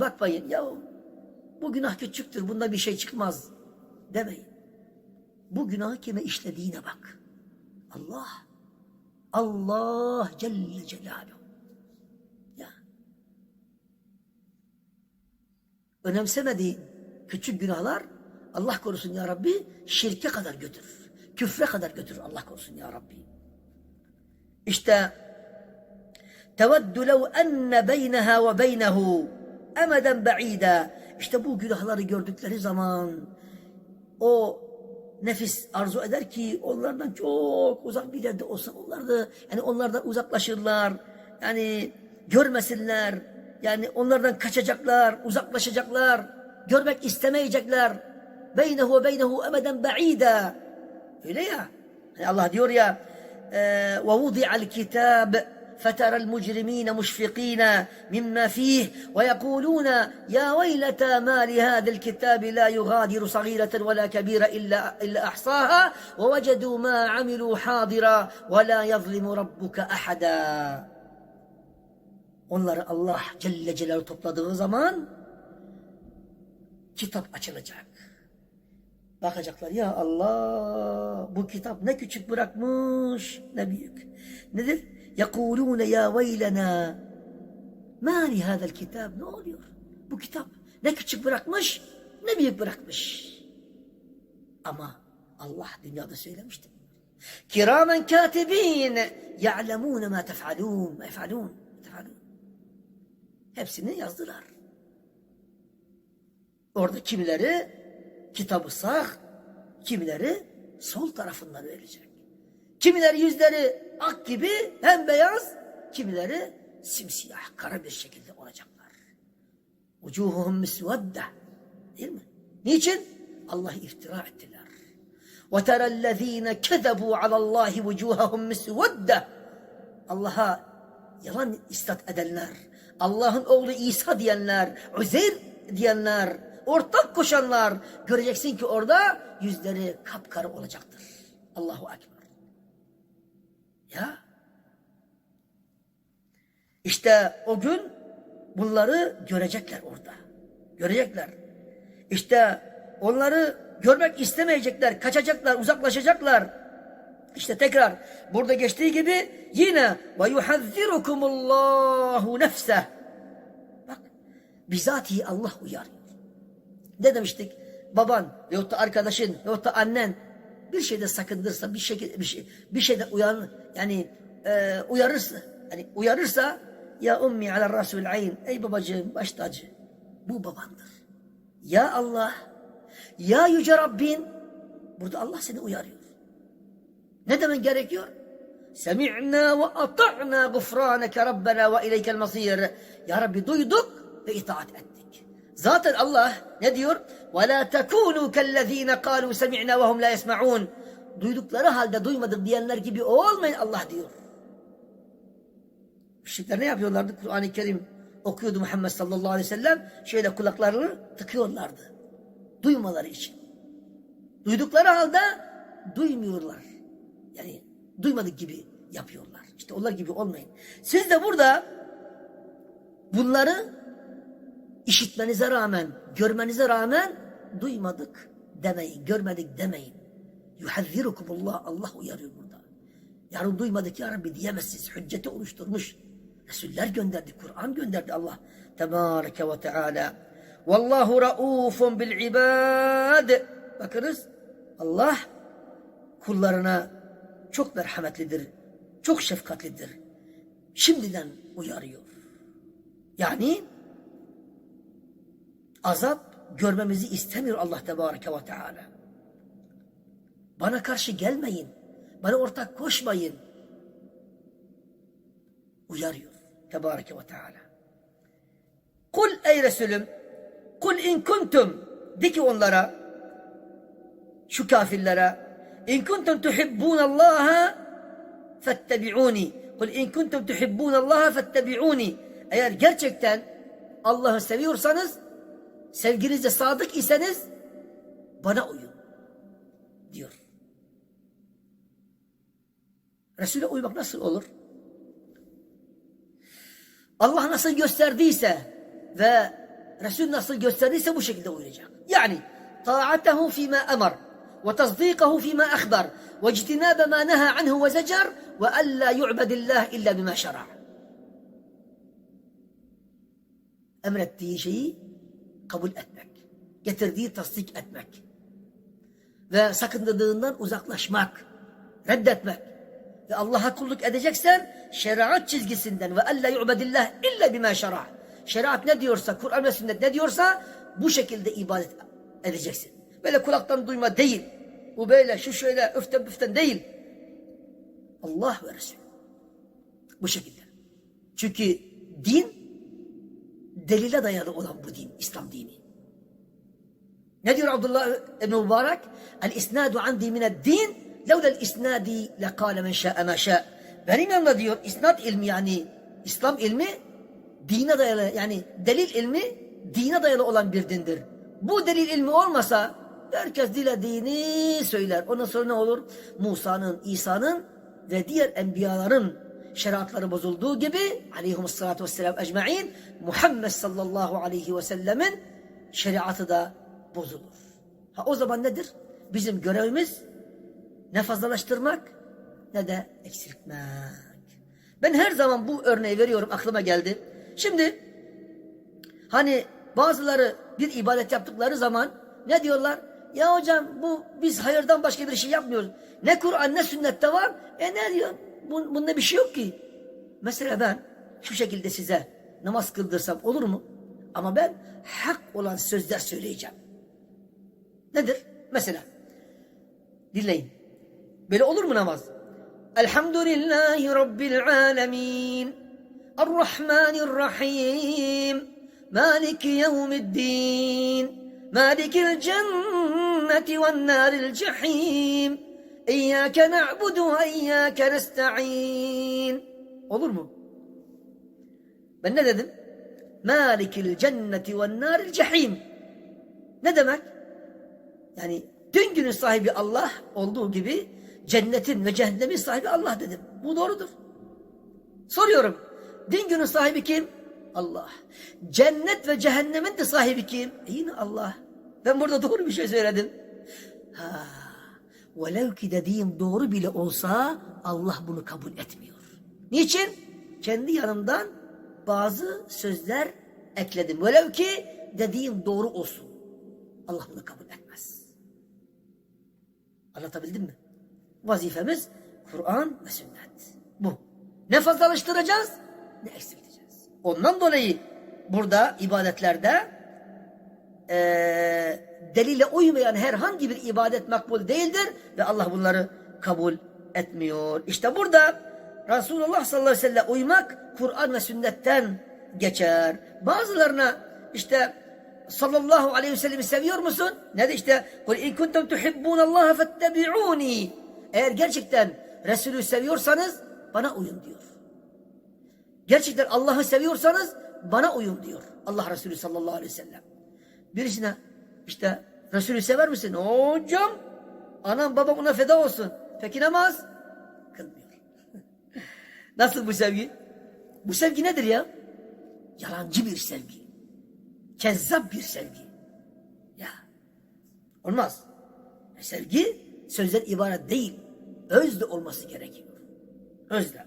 bakmayın ya bu günah küçüktür bunda bir şey çıkmaz demeyin. Bu günahı kime işlediğine bak. Allah. Allah Celle Celaluhu. Ya. Önemsemediğin küçük günahlar Allah korusun ya Rabbi şirke kadar götürür. Küfre kadar götürür Allah korusun ya Rabbi. İşte teveddu lev enne beyneha ve beynehu emeden ba'ida. İşte bu günahları gördükleri zaman o nefis arzu eder ki onlardan çok uzak bir yerde olsa onlar da yani onlardan uzaklaşırlar. Yani görmesinler. Yani onlardan kaçacaklar, uzaklaşacaklar. Görmek istemeyecekler. Beynehu beynehu emeden ba'ida. Öyle ya. Yani Allah diyor ya vudi'al kitab فترى المجرمين مشفقين مما فيه ويقولون يا ويلتى ما لهذا الكتاب لا يغادر صغيرة ولا كبيرة إلا, إلا أحصاها ووجدوا ما عملوا حاضرا ولا يظلم ربك أحدا Onları Allah Celle Celaluhu topladığı zaman kitap açılacak. Bakacaklar ya Allah bu kitap ne küçük bırakmış ne büyük. Nedir? يَقُولُونَ يَا وَيْلَنَا مَا لِهَذَا الْكِتَابِ Ne oluyor? Bu kitap ne küçük bırakmış ne büyük bırakmış. Ama Allah dünyada söylemişti. Kiramen katibin ya'lemûne mâ tef'alûn. Ef'alûn. Tef'alûn. Hepsini yazdılar. Orada kimileri kitabı sağ, kimileri sol tarafından verecek. Kimileri yüzleri ak gibi hem beyaz, kimileri simsiyah, kara bir şekilde olacaklar. Ucuhuhum misvedde. Değil mi? Niçin? Allah'ı iftira ettiler. وَتَرَى الَّذ۪ينَ كَذَبُوا عَلَى اللّٰهِ وُجُوهَهُمْ مِسْوَدَّ Allah'a yalan istat edenler, Allah'ın oğlu İsa diyenler, Üzeyr diyenler, ortak koşanlar göreceksin ki orada yüzleri kapkara olacaktır. Allahu Ekber. Ya. İşte o gün bunları görecekler orada. Görecekler. İşte onları görmek istemeyecekler, kaçacaklar, uzaklaşacaklar. İşte tekrar burada geçtiği gibi yine ve yuhazzirukumullahu nefseh. Bak bizatihi Allah uyarıyor. Ne demiştik? Baban veyahut da arkadaşın veyahut da annen bir şeyde sakındırsa bir şekilde bir şey bir şeyde uyan yani e, uyarırsa hani uyarırsa ya ummi ala rasul ayn ey babacığım baş tacı bu babandır. Ya Allah ya yüce Rabbin burada Allah seni uyarıyor. Ne demen gerekiyor? Semi'na ve ata'na gufraneke rabbena ve ileykel masir. Ya Rabbi duyduk ve itaat ettik. Zaten Allah ne diyor? وَلَا تَكُونُوا كَالَّذ۪ينَ قَالُوا سَمِعْنَا وَهُمْ لَا يَسْمَعُونَ Duydukları halde duymadık diyenler gibi olmayın Allah diyor. Müşrikler ne yapıyorlardı? Kur'an-ı Kerim okuyordu Muhammed sallallahu aleyhi ve sellem. Şöyle kulaklarını tıkıyorlardı. Duymaları için. Duydukları halde duymuyorlar. Yani duymadık gibi yapıyorlar. İşte onlar gibi olmayın. Siz de burada bunları işitmenize rağmen, görmenize rağmen duymadık demeyin, görmedik demeyin. Yuhazzirukumullah, Allah uyarıyor burada. Yarın duymadık ya Rabbi diyemezsiniz. Hücceti oluşturmuş. Resuller gönderdi, Kur'an gönderdi Allah. Tebareke ve Teala. Vallahu raufun bil ibad. Bakınız Allah kullarına çok merhametlidir, çok şefkatlidir. Şimdiden uyarıyor. Yani azap görmemizi istemiyor Allah Tebareke ve Teala. Bana karşı gelmeyin. Bana ortak koşmayın. Uyarıyor Tebareke ve Teala. Kul ey Resulüm kul in kuntum de ki onlara şu kafirlere in kuntum tuhibbunallaha fettebi'uni kul in kuntum tuhibbunallaha fettebi'uni eğer gerçekten Allah'ı seviyorsanız sevginizde sadık iseniz bana uyun diyor. Resul'e uymak nasıl olur? Allah nasıl gösterdiyse ve Resul nasıl gösterdiyse bu şekilde uyacak. Yani ta'atehu fîmâ emar ve tasdîkahu fîmâ akhbar ve ictinâbe mâ neha anhu ve zecer ve ellâ yu'bedillâh illa bimâ şer'a. Emrettiği şeyi kabul etmek. Getirdiği tasdik etmek. Ve sakındırdığından uzaklaşmak. Reddetmek. Ve Allah'a kulluk edeceksen şeriat çizgisinden ve ella yu'bedillah illa bima şera. Şeriat ne diyorsa, Kur'an ve sünnet ne diyorsa bu şekilde ibadet edeceksin. Böyle kulaktan duyma değil. Bu böyle, şu şöyle, öften büften değil. Allah ve Resul. Bu şekilde. Çünkü din delile dayalı olan bu din, İslam dini. Ne diyor Abdullah ibn Mübarek? El isnadu andi mined din levlel isnadi lekâle men mâ şâ. Benim yanımda diyor isnat ilmi yani İslam ilmi dine dayalı yani delil ilmi dine dayalı olan bir dindir. Bu delil ilmi olmasa herkes dilediğini söyler. Ondan sonra ne olur? Musa'nın, İsa'nın ve diğer enbiyaların şeriatları bozulduğu gibi aleyhimussalatu vesselam ecma'in Muhammed sallallahu aleyhi ve sellemin şeriatı da bozulur. Ha o zaman nedir? Bizim görevimiz ne fazlalaştırmak ne de eksiltmek. Ben her zaman bu örneği veriyorum aklıma geldi. Şimdi hani bazıları bir ibadet yaptıkları zaman ne diyorlar? Ya hocam bu biz hayırdan başka bir şey yapmıyoruz. Ne Kur'an ne sünnette var. E ne diyor? Bun, bunda bir şey yok ki. Mesela ben şu şekilde size namaz kıldırsam olur mu? Ama ben hak olan sözler söyleyeceğim. Nedir? Mesela dinleyin. Böyle olur mu namaz? Elhamdülillahi Rabbil alemin. Errahmanirrahim. Maliki yevmiddin. Malikil cenneti ve naril cehim. İyyâke na'budu ve iyyâke nesta'in. Olur mu? Ben ne dedim? Malikil cenneti ve naril cehim. Ne demek? Yani dün günün sahibi Allah olduğu gibi cennetin ve cehennemin sahibi Allah dedim. Bu doğrudur. Soruyorum. Din günün sahibi kim? Allah. Cennet ve cehennemin de sahibi kim? E yine Allah. Ben burada doğru bir şey söyledim. Ha. Velev ki dediğim doğru bile olsa Allah bunu kabul etmiyor. Niçin? Kendi yanımdan bazı sözler ekledim. Velev ki dediğim doğru olsun. Allah bunu kabul etmez. Anlatabildim mi? Vazifemiz Kur'an ve sünnet. Bu. Ne fazlalaştıracağız ne eksilteceğiz. Ondan dolayı burada ibadetlerde eee delile uymayan herhangi bir ibadet makbul değildir ve Allah bunları kabul etmiyor. İşte burada Resulullah sallallahu aleyhi ve sellem uymak Kur'an ve sünnetten geçer. Bazılarına işte sallallahu aleyhi ve sellem'i seviyor musun? Ne de işte kul in kuntum tuhibbunallaha fettebi'uni. Eğer gerçekten Resulü seviyorsanız bana uyun diyor. Gerçekten Allah'ı seviyorsanız bana uyun diyor. Allah Resulü sallallahu aleyhi ve sellem. Birisine işte Resulü sever misin? Hocam anam babam ona feda olsun. Peki namaz? Kılmıyor. Nasıl bu sevgi? Bu sevgi nedir ya? Yalancı bir sevgi. Kezzap bir sevgi. Ya. Olmaz. E, sevgi sözden ibaret değil. Özde olması gerekiyor. Özde.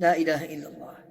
La ilahe illallah.